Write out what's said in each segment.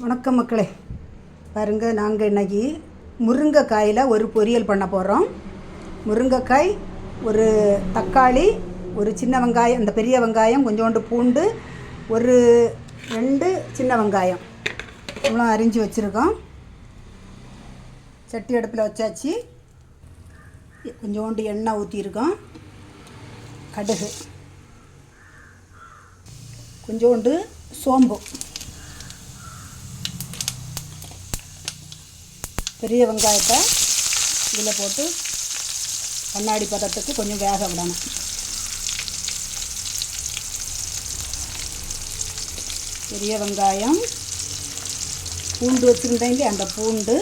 வணக்கம் மக்களே. பாருங்கள் நாங்கள் இன்னைக்கு முருங்கைக்காயில் ஒரு பொரியல் பண்ண போகிறோம் முருங்கைக்காய் ஒரு தக்காளி ஒரு சின்ன வெங்காயம் அந்த பெரிய வெங்காயம் கொஞ்சோண்டு பூண்டு ஒரு ரெண்டு சின்ன வெங்காயம். இவ்வளோ அரிஞ்சு வச்சுருக்கோம். சட்டி அடுப்பில் வச்சாச்சு. கொஞ்சோண்டு எண்ணெய் ஊற்றியிருக்கோம் கடுகு. கொஞ்சோண்டு சோம்பு. பெரிய வெங்காயத்தை இதில் போட்டு கண்ணாடி பதத்துக்கு கொஞ்சம் வேக விடணும். பெரிய வெங்காயம் பூண்டு வச்சுருந்தேங்க அந்த பூண்டு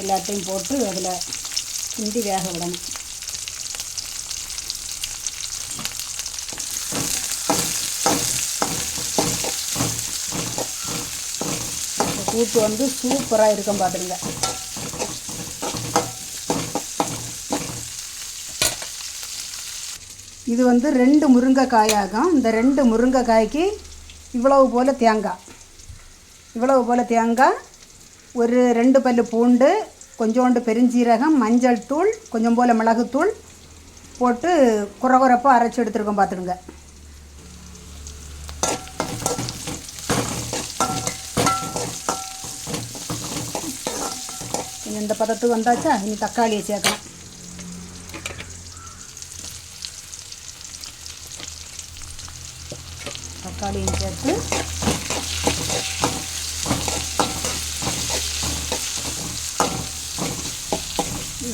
எல்லாத்தையும் போட்டு அதில் கிண்டி வேக விடணும். கூட்டு வந்து சூப்பராக இருக்கும் பார்த்துருங்க இது வந்து ரெண்டு முருங்கைக்காயாகும். இந்த ரெண்டு முருங்கைக்காய்க்கு இவ்வளவு போல் தேங்காய். இவ்வளவு போல் தேங்காய் ஒரு ரெண்டு பல் பூண்டு கொஞ்சோண்டு பெருஞ்சீரகம் மஞ்சள் தூள் கொஞ்சம் போல் மிளகுத்தூள் போட்டு குறகுறப்பாக அரைச்சி எடுத்துருக்கோம் பார்த்துடுங்க இனி இந்த பதத்துக்கு வந்தாச்சா இனி தக்காளியை சேர்க்கலாம் தக்காளியும் சேர்த்து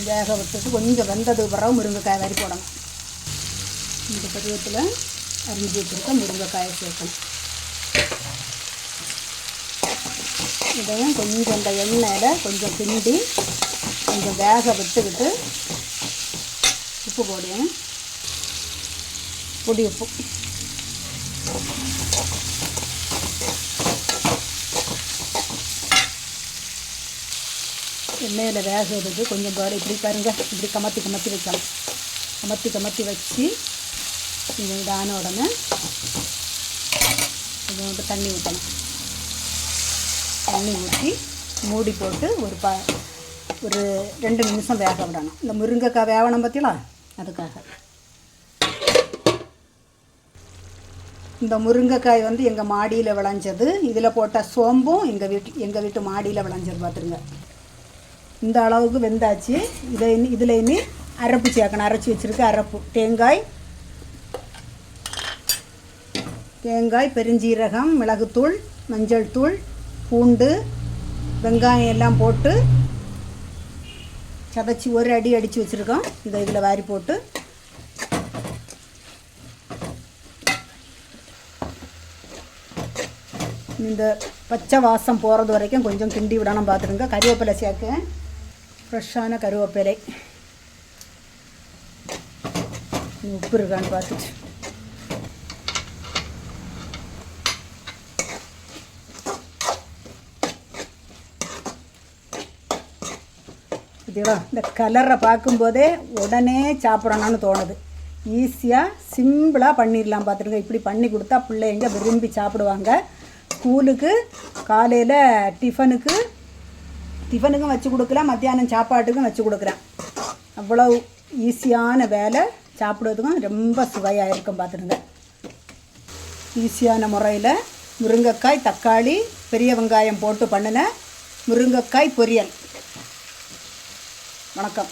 வேக விட்டுட்டு கொஞ்சம் வெந்தது பிறகு முருங்கைக்காய் வரி போடணும் இந்த பருவத்தில் அரிஞ்சு வச்சுருக்க முருங்கைக்காயை சேர்க்கணும் இதையும் கொஞ்சம் இந்த எண்ணெயில் கொஞ்சம் கிண்டி கொஞ்சம் வேக விட்டுக்கிட்டு உப்பு போடுவேன். பொடி உப்பு. எண்ணெயில் வேக விடுது கொஞ்சம் பாரு இப்படி பாருங்கள் இப்படி கமத்தி கமத்தி வைக்கலாம். கமத்தி கமத்தி வச்சு கொஞ்சம் இதான உடனே கொஞ்சோண்டு தண்ணி ஊற்றணும் தண்ணி ஊற்றி மூடி போட்டு ஒரு ப ஒரு ரெண்டு நிமிஷம் வேக விடணும். இந்த முருங்கைக்காய் வேகணும் பார்த்தீங்களா அதுக்காக. இந்த முருங்கைக்காய் வந்து எங்கள் மாடியில் விளைஞ்சது. இதில் போட்ட சோம்பும் எங்கள் வீட்டு எங்கள் வீட்டு மாடியில் விளைஞ்சது பார்த்துருங்க இந்த அளவுக்கு வெந்தாச்சு. இதை இனி இதில் இனி அரைப்பு சேர்க்கணும். அரைச்சி வச்சுருக்க அரைப்பு. தேங்காய் தேங்காய் பெருஞ்சீரகம் மிளகுத்தூள் மஞ்சள் தூள் பூண்டு வெங்காயம் எல்லாம் போட்டு சதைச்சி ஒரு அடி அடித்து வச்சுருக்கோம். இதை இதில் வாரி போட்டு. இந்த பச்சை வாசம் போகிறது வரைக்கும் கொஞ்சம் கிண்டி விடணும் பார்த்துருங்க கருவேப்பிலை சேர்க்க ஃப்ரெஷ்ஷான கருவேப்பிலை. உப்பு இருக்கான்னு பார்த்துட்டு. பார்த்தீங்களா இந்த கலரை பார்க்கும்போதே உடனே சாப்பிடணும்னு தோணுது. ஈஸியாக சிம்பிளாக பண்ணிடலாம் பார்த்துருங்க. இப்படி பண்ணி கொடுத்தா பிள்ளைங்க விரும்பி சாப்பிடுவாங்க? ஸ்கூலுக்கு காலையில் டிஃபனுக்கு டிஃபனுக்கும் வச்சு கொடுக்கலாம் மத்தியானம் சாப்பாட்டுக்கும் வச்சு கொடுக்குறேன் அவ்வளோ ஈஸியான வேலை. சாப்பிடுறதுக்கும் ரொம்ப சுவையாக இருக்கும் பார்த்துருங்க. ஈஸியான முறையில் முருங்கைக்காய் தக்காளி பெரிய வெங்காயம் போட்டு பண்ணின முருங்கைக்காய் பொரியல். வணக்கம்